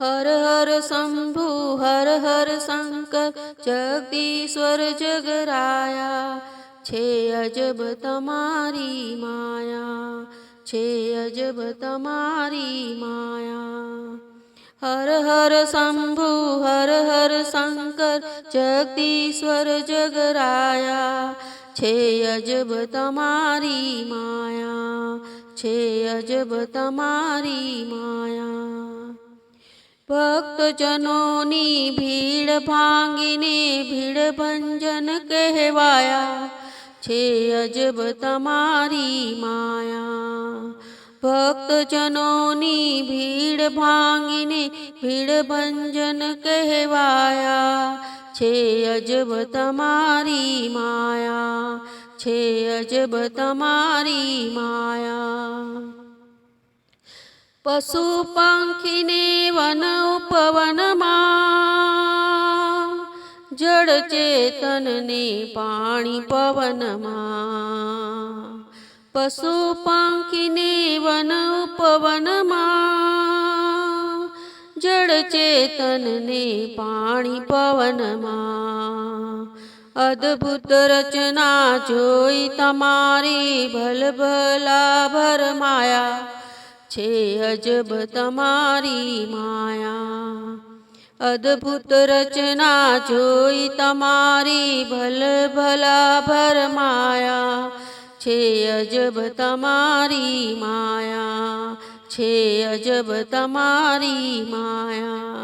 હર હર શંભુ હર હર શંકર જગદીશ્વર જગરાયા છે અજબ તમારી માયા છે અજબ તમારી માયા હર હર શંભુ હર હર શંકર જગદીશ્વર જગરાયા છે અજબ તમારી માયા છે અજબ તમારી માયા ભક્તજનોની ભીડ ભાંગીને ભીડ ભંજન કહેવાયા. છે અજબ તમારી માયા. ભક્તજનોની ભીડ ભાંગીને ભીડ ભંજન કહેવાયા. છે અજબ તમારી માયા. છે અજબ તમારી માયા. પશુ પંખીને વન ઉપવનમાં, જળ ચેતનને પાણી પવનમાં. પશુ પંખીને વન ઉપવનમાં, જળ ચેતનને પાણી પવનમાં. અદ્ભુત રચના જોઈ તમારી ભલભલા ભરમાયા. છે અજબ તમારી માયા. અદ્ભુત રચના જોઈ તમારી ભલ ભલા ભરમાયા છે અજબ તમારી માયા. છે અજબ તમારી માયા.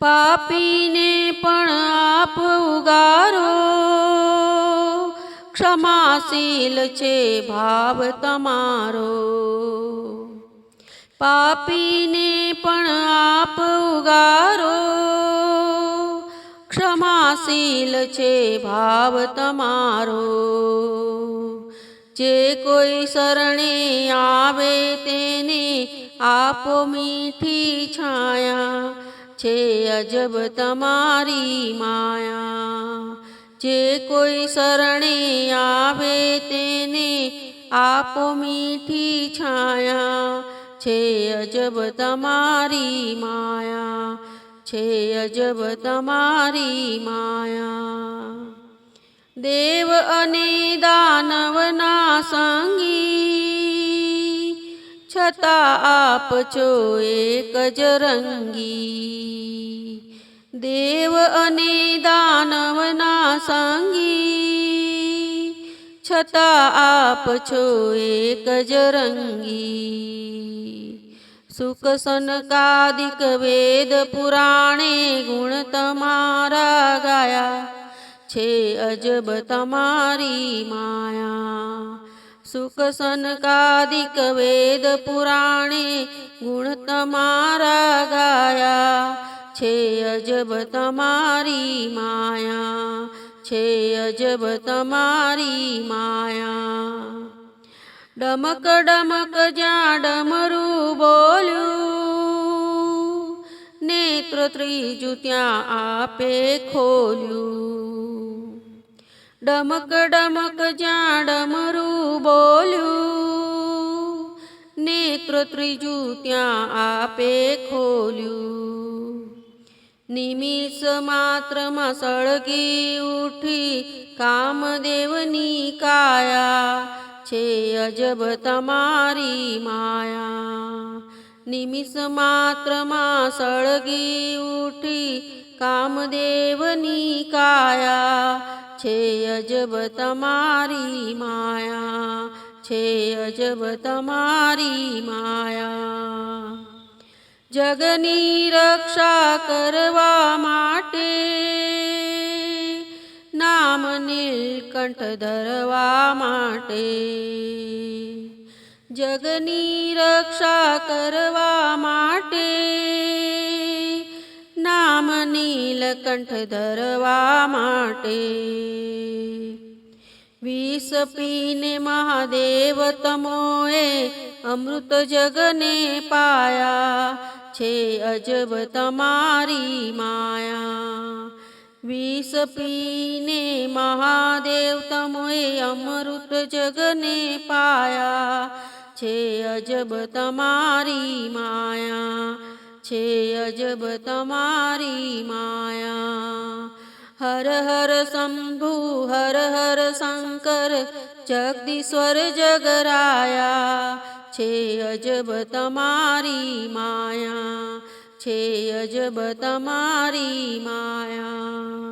પાપીને પણ આપ ઉગારો. ક્ષમાશીલ છે ભાવ તમારો. પાપીને પણ આપ ઉગારો. ક્ષમાશીલ છે ભાવ તમારો. જે કોઈ શરણે આવે તેને આપો મીઠી છાયા. છે અજબ તમારી માયા. જે કોઈ શરણે આવે તેને આપો મીઠી છાયા. છે અજબ તમારી માયા, છે અજબ તમારી માયા. દેવ અને દાનવના સંગી, છતાં આપ છો એક જ રંગી. દેવ અને દાનવના સંગી, છતાં આપ છો એક જ સુખ સનકાદિક વેદ પુરાણે ગુણ તમારા ગાયા છે અજબ તમારી માયા. સુખ સનકાદિક વેદ પુરાણે ગુણ તમારા ગાયા છે અજબ તમારી માયા. છે અજબ તમારી માયા. ડમક ડમક જ્યાં ડમરું બોલ્યું. નેત્ર ત્રીજું ત્યાં આપે ખોલ્યું. ડમક ડમક જ્યાં ડમરું બોલ્યું. નેત્ર ત્રીજું ત્યાં આપે ખોલ્યું. નિમિષ માત્રમાં સળગી ઉઠી કામદેવની કાયા. છે અજબ તમારી માયા. નિમિષ માત્રમાં સળગી ઉઠી કામદેવની કાયા. છે અજબ તમારી માયા. છે અજબ તમારી માયા. જગની રક્ષા કરવા માટે નીલકંઠ ધરવા માટે. જગની રક્ષા કરવા માટે નામ નીલકંઠ ધરવા માટે. વિષ પીને મહાદેવ તમોએ અમૃત જગને પાયા છે અજબ તમારી માયા. વિષ પીને મહાદેવ તમોએ અમૃત જગને પાયા. છે અજબ તમારી માયા. છે અજબ તમારી માયા. હર હર શંભુ, હર હર શંકર, જગદીશ્વર જગરાયા. છે અજબ તમારી માયા. છે અજબ તમારી માયા.